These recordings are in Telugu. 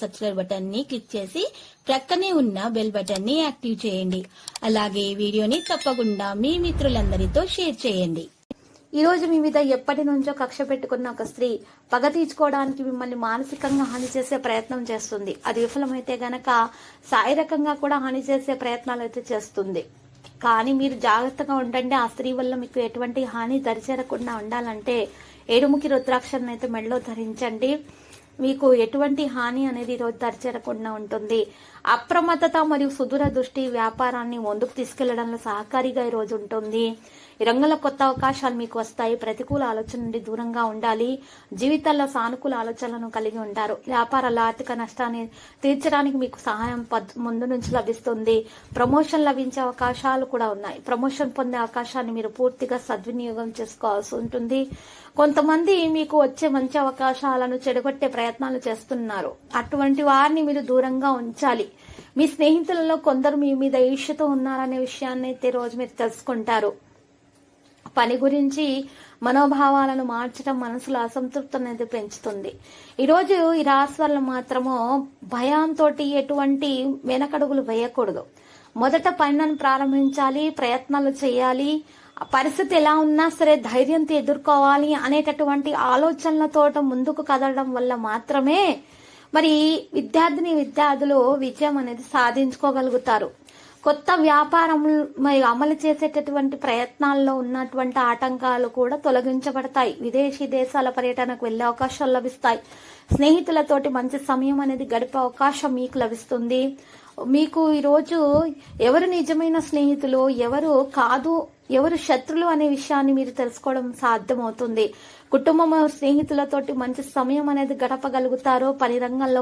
సబ్స్క్రైబ్ బటన్ని క్లిక్ చేసి ప్రక్కనే ఉన్న బెల్ బటన్ని యాక్టివ్ చేయండి. అలాగే ఈ వీడియోని తప్పకుండా మీ మిత్రులందరితో షేర్ చేయండి. ఈ రోజు మీ మీద ఎప్పటి నుంచో కక్ష పెట్టుకున్న ఒక స్త్రీ పగ తీర్చుకోవడానికి మిమ్మల్ని మానసికంగా హాని చేసే ప్రయత్నం చేస్తుంది. అది విఫలమైతే గనక శారీరకంగా కూడా హాని చేసే ప్రయత్నాలు అయితే చేస్తుంది. కానీ మీరు జాగ్రత్తగా ఉండండి. ఆ స్త్రీ వల్ల మీకు ఎటువంటి హాని దరిచేరకుండా ఉండాలంటే ఏడుముఖి రుద్రాక్షలను అయితే మెడలో ధరించండి. మీకు ఎటువంటి హాని అనేది ఈరోజు దరిచేరకుండా ఉంటుంది. అప్రమత్తత మరియు సుదూర దృష్టి వ్యాపారాన్ని ముందుకు తీసుకెళ్ళడంలో సహకారిగా ఈరోజు ఉంటుంది. ఈ రంగంలో కొత్త అవకాశాలు మీకు వస్తాయి. ప్రతికూల ఆలోచన నుండి దూరంగా ఉండాలి. జీవితాల్లో సానుకూల ఆలోచనలను కలిగి ఉంటారు. వ్యాపారాల ఆర్థిక నష్టాన్ని తీర్చడానికి మీకు సహాయం పద్- ముందు నుంచి లభిస్తుంది. ప్రమోషన్ లభించే అవకాశాలు కూడా ఉన్నాయి. ప్రమోషన్ పొందే అవకాశాన్ని మీరు పూర్తిగా సద్వినియోగం చేసుకోవాల్సి ఉంటుంది. కొంతమంది మీకు వచ్చే మంచి అవకాశాలను చెడగొట్టే ప్రయత్నాలు చేస్తున్నారు. అటువంటి వారిని మీరు దూరంగా ఉంచాలి. మీ స్నేహితులలో కొందరు మీ మీద ఈర్ష్యతో ఉన్నారనే విషయాన్ని అయితే రోజు మీరు తెలుసుకుంటారు. పని గురించి మనోభావాలను మార్చడం మనసులో అసంతృప్తి అనేది పెంచుతుంది. ఈరోజు ఈ రాశి వల్ల మాత్రము భయంతో ఎటువంటి వెనకడుగులు వేయకూడదు. మొదట పనిని ప్రారంభించాలి ప్రయత్నాలు చేయాలి పరిస్థితి ఎలా ఉన్నా సరే ధైర్యంతో ఎదుర్కోవాలి అనేటటువంటి ఆలోచనలతోట ముందుకు కదలడం వల్ల మాత్రమే మరి విద్యార్థిని విద్యార్థులు విజయం అనేది సాధించుకోగలుగుతారు. కొత్త వ్యాపారం మరి అమలు చేసేటటువంటి ప్రయత్నాల్లో ఉన్నటువంటి ఆటంకాలు కూడా తొలగించబడతాయి. విదేశీ దేశాల పర్యటనకు వెళ్ళే అవకాశాలు లభిస్తాయి. స్నేహితులతోటి మంచి సమయం అనేది గడిపే అవకాశం మీకు లభిస్తుంది. మీకు ఈరోజు ఎవరు నిజమైన స్నేహితులు ఎవరు కాదు ఎవరు శత్రులు అనే విషయాన్ని మీరు తెలుసుకోవడం సాధ్యమవుతుంది. కుటుంబం స్నేహితులతోటి మంచి సమయం అనేది గడపగలుగుతారో పని రంగంలో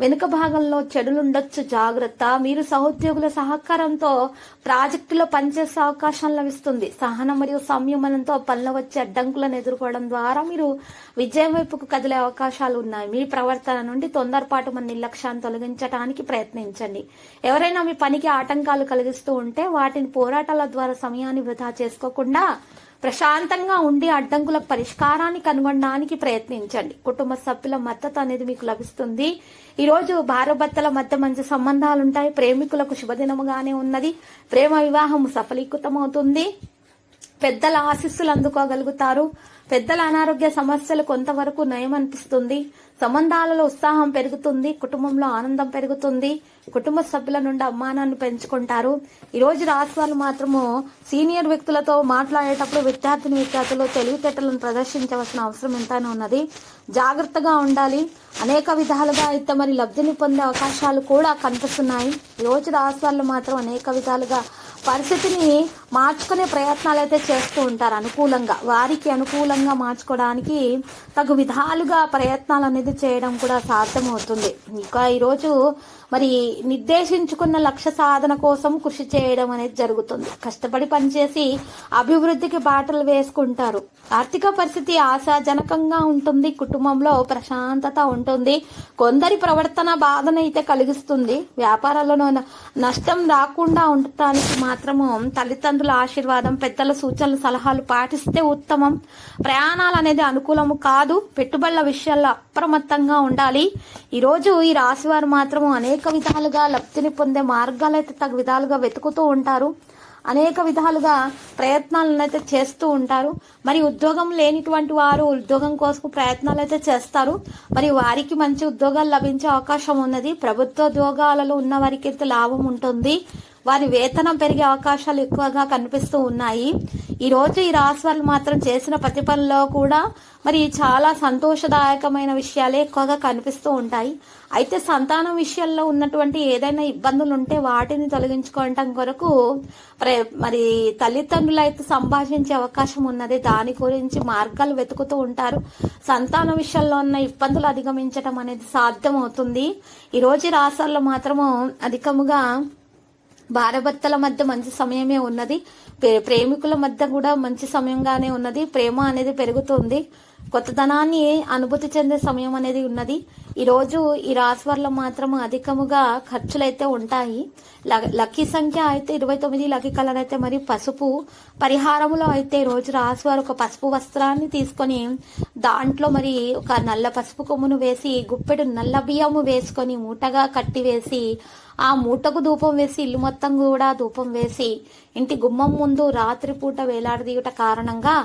వెనుక భాగంలో చెడులుండొచ్చు జాగ్రత్త. మీరు సహోద్యోగుల సహకారంతో ప్రాజెక్టులో పనిచేసే అవకాశం లభిస్తుంది. సహనం మరియు సంయమనంతో పనులు వచ్చే అడ్డంకులను ఎదుర్కోవడం ద్వారా మీరు విజయం వైపుకు కదిలే అవకాశాలు ఉన్నాయి. మీ ప్రవర్తన నుండి తొందరపాటు మన నిర్లక్ష్యాన్ని తొలగించడానికి ప్రయత్నించండి. ఎవరైనా మీ పనికి ఆటంకాలు కలిగిస్తూ ఉంటే వాటిని పోరాటాల ద్వారా సమయాన్ని వృధా చేసుకోకుండా ప్రశాంతంగా ఉండి అడ్డంకుల పరిష్కారాన్ని కనుగొనడానికి ప్రయత్నించండి. కుటుంబ సభ్యుల మద్దతు అనేది మీకు లభిస్తుంది. ఈ రోజు మధ్య మంచి సంబంధాలు ఉంటాయి ప్రేమికులకు శుభదినముగానే ఉన్నది. ప్రేమ వివాహం సఫలీకృతమవుతుంది. పెద్దల ఆశీస్సులు అందుకోగలుగుతారు. పెద్దల అనారోగ్య సమస్యలు కొంతవరకు నయం అనిపిస్తుంది సంబంధాలలో ఉత్సాహం పెరుగుతుంది. కుటుంబంలో ఆనందం పెరుగుతుంది. కుటుంబ సభ్యుల నుండి అమ్మానాన్ని పెంచుకుంటారు. ఈ రోజు వాళ్ళు మాత్రము సీనియర్ వ్యక్తులతో మాట్లాడేటప్పుడు విద్యార్థిని విద్యార్థులు తెలివితేటలను ప్రదర్శించవలసిన అవసరం ఎంతైనా ఉన్నది. జాగ్రత్తగా ఉండాలి. అనేక విధాలుగా అయితే మరి లబ్ధిని పొందే అవకాశాలు కూడా కనిపిస్తున్నాయి. ఈ రోజు రాశి వాళ్ళు మాత్రం అనేక విధాలుగా పరిస్థితిని మార్చుకునే ప్రయత్నాలు అయితే చేస్తూ ఉంటారు అనుకూలంగా. వారికి అనుకూలంగా మార్చుకోవడానికి తగు విధాలుగా ప్రయత్నాలు అనేది చేయడం కూడా సాధ్యమవుతుంది. ఇంకా ఈరోజు మరి నిర్దేశించుకున్న లక్ష్య సాధన కోసం కృషి చేయడం అనేది జరుగుతుంది. కష్టపడి పనిచేసి అభివృద్ధికి బాటలు వేసుకుంటారు. ఆర్థిక పరిస్థితి ఆశాజనకంగా ఉంటుంది. కుటుంబంలో ప్రశాంతత ఉంటుంది. కొందరి ప్రవర్తన బాధన అయితే కలిగిస్తుంది వ్యాపారాలను నష్టం రాకుండా ఉండటానికి మాత్రము తల్లిదండ్రుల ఆశీర్వాదం పెద్దల సూచనలు సలహాలు పాటిస్తే ఉత్తమం. ప్రయాణాలు అనేది అనుకూలము కాదు. పెట్టుబడుల విషయాల్లో అప్రమత్తంగా ఉండాలి. ఈరోజు ఈ రాశి వారు మాత్రము అనేక విధాలుగా లబ్ధిని పొందే మార్గాలు అయితే తగు విధాలుగా వెతుకుతూ ఉంటారు. అనేక విధాలుగా ప్రయత్నాలను అయితే చేస్తూ ఉంటారు. మరి ఉద్యోగం లేనిటువంటి వారు ఉద్యోగం కోసం ప్రయత్నాలు అయితే చేస్తారు. మరి వారికి మంచి ఉద్యోగాలు లభించే అవకాశం ఉన్నది. ప్రభుత్వ ఉద్యోగాలలో ఉన్న వారికి అయితే లాభం ఉంటుంది. వారి వేతనం పెరిగే అవకాశాలు ఎక్కువగా కనిపిస్తూ ఉన్నాయి. ఈ రోజు ఈ రాశి వాళ్ళు మాత్రం చేసిన ప్రతి పనిలో కూడా మరి చాలా సంతోషదాయకమైన విషయాలే ఎక్కువగా కనిపిస్తూ ఉంటాయి. అయితే సంతానం విషయంలో ఉన్నటువంటి ఏదైనా ఇబ్బందులు ఉంటే వాటిని తొలగించుకోవటం కొరకు ప్ర- మరి తల్లిదండ్రులు అయితే సంభాషించే అవకాశం ఉన్నది. దాని గురించి మార్గాలు వెతుకుతూ ఉంటారు. సంతాన విషయంలో ఉన్న ఇబ్బందులు అధిగమించడం అనేది సాధ్యమవుతుంది. ఈ రోజు రాష్ట్రాల్లో మాత్రము అధికముగా భారభర్తల మధ్య మంచి సమయమే ఉన్నది. ప్రేమికుల మధ్య కూడా మంచి సమయంగానే ఉన్నది. ప్రేమ అనేది పెరుగుతుంది. కొత్తదనాన్ని అనుభూతి చెందే సమయం అనేది ఉన్నది. ఈరోజు ఈ రాశి వల్ల మాత్రం అధికముగా ఖర్చులైతే ఉంటాయి. ల- లక్కీ సంఖ్య అయితే ఇరవై తొమ్మిది లక్కీ కలర్ అయితే మరి పసుపు. పరిహారములో అయితే ఈరోజు రోజు రాశి వారు ఒక పసుపు వస్త్రాన్ని తీసుకొని దాంట్లో మరి ఒక నల్ల పసుపు కొమ్మును వేసి గుప్పెడు నల్ల బియ్యము వేసుకొని మూటగా కట్టి వేసి ఆ మూటకు ధూపం వేసి ఇల్లు మొత్తం కూడా ధూపం వేసి ఇంటి గుమ్మం ముందు రాత్రిపూట వేలాడదీయుట కారణంగా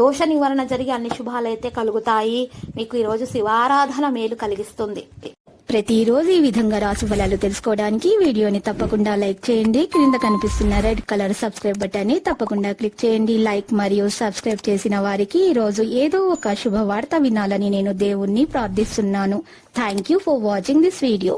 దోష నివారణ జరిగి అన్ని శుభాలైతే కలుగుతాయి. మీకు ఈరోజు శివారాధన మేలు కలిగిస్తుంది. ప్రతిరోజు ఈ విధంగా రాసు ఫలాలు తెలుసుకోవడానికి వీడియోని తప్పకుండా లైక్ చేయండి. క్రింద కనిపిస్తున్న రెడ్ కలర్ సబ్స్క్రైబ్ బటన్ని తప్పకుండా క్లిక్ చేయండి. లైక్ మరియు సబ్స్క్రైబ్ చేసిన వారికి ఈ రోజు ఏదో ఒక శుభవార్త వినాలని నేను దేవుణ్ణి ప్రార్థిస్తున్నాను. Thank you for watching this video